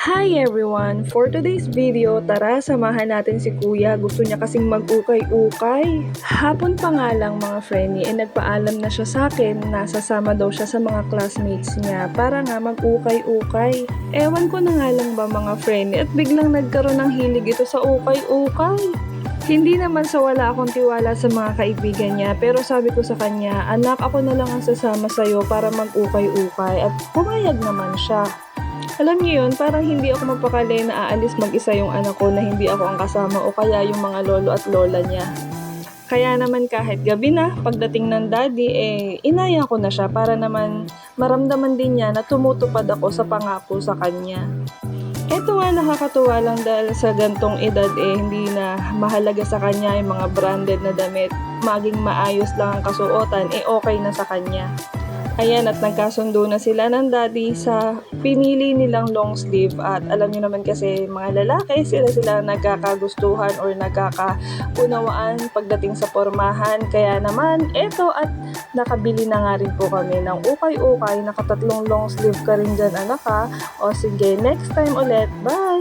Hi everyone! For today's video, tara samahan natin si Kuya. Gusto niya kasing mag-ukay-ukay. Hapon pa nga lang mga friendly, eh nagpaalam na siya sa akin na sasama daw siya sa mga classmates niya para nga mag-ukay-ukay. Ewan ko na nga lang ba mga friendly at biglang nagkaroon ng hilig ito sa ukay-ukay. Hindi naman sa wala akong tiwala sa mga kaibigan niya, pero sabi ko sa kanya, anak ako na lang ang sasama sa'yo para mag-ukay-ukay at pumayag naman siya. Alam niyo yun, parang hindi ako magpakali na aalis mag-isa yung anak ko na hindi ako ang kasama o kaya yung mga lolo at lola niya. Kaya naman kahit gabi na, pagdating ng daddy, eh, inaya ko na siya para naman maramdaman din niya na tumutupad ako sa pangako sa kanya. Eto nga nakakatuwa lang dahil sa gantong edad eh hindi na mahalaga sa kanya yung mga branded na damit. Maging maayos lang ang kasuotan eh okay na sa kanya. Ayan at nagkasundo na sila ng daddy sa pinili nilang long sleeve. At alam niyo naman kasi mga lalaki sila sila nagkakagustuhan or nagkakaunawaan pagdating sa pormahan. Kaya naman eto at nakabili na nga rin po kami ng ukay-ukay. Nakatatlong long sleeve ka rin dyan anak ha? O sige next time ulit. Bye